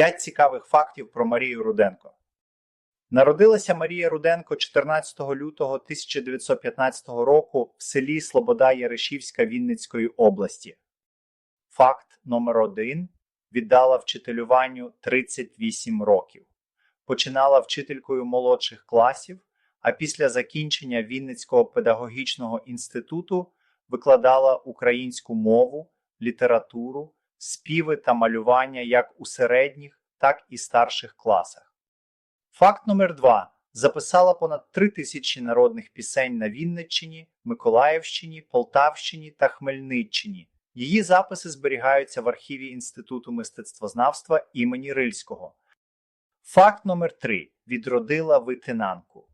П'ять цікавих фактів про Марію Руденко. Народилася Марія Руденко 14 лютого 1915 року в селі Слобода Ярешівська Вінницької області. Факт номер 1 віддала вчителюванню 38 років. Починала вчителькою молодших класів, а після закінчення Вінницького педагогічного інституту викладала українську мову, літературу, співи та малювання як у середніх, так і старших класах. Факт номер 2 записала понад 3 тисячі народних пісень на Вінниччині, Миколаївщині, Полтавщині та Хмельниччині. Її записи зберігаються в архіві Інституту мистецтвознавства імені Рильського. Факт номер 3 відродила витинанку.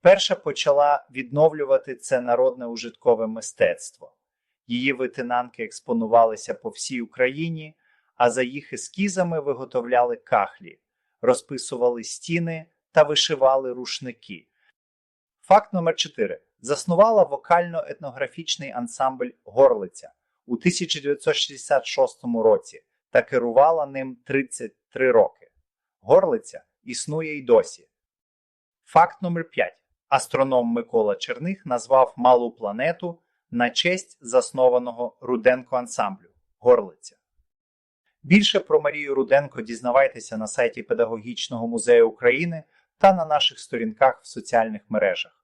Перша почала відновлювати це народне ужиткове мистецтво. Її витинанки експонувалися по всій Україні, а за їх ескізами виготовляли кахлі, розписували стіни та вишивали рушники. Факт номер 4 заснувала вокально-етнографічний ансамбль Горлиця у 1966 році та керувала ним 33 роки. Горлиця існує й досі. Факт номер 5 Астроном Микола Черних назвав малу планету на честь заснованого Руденко ансамблю Горлиця. Більше про Марію Руденко дізнавайтеся на сайті Педагогічного музею України та на наших сторінках в соціальних мережах.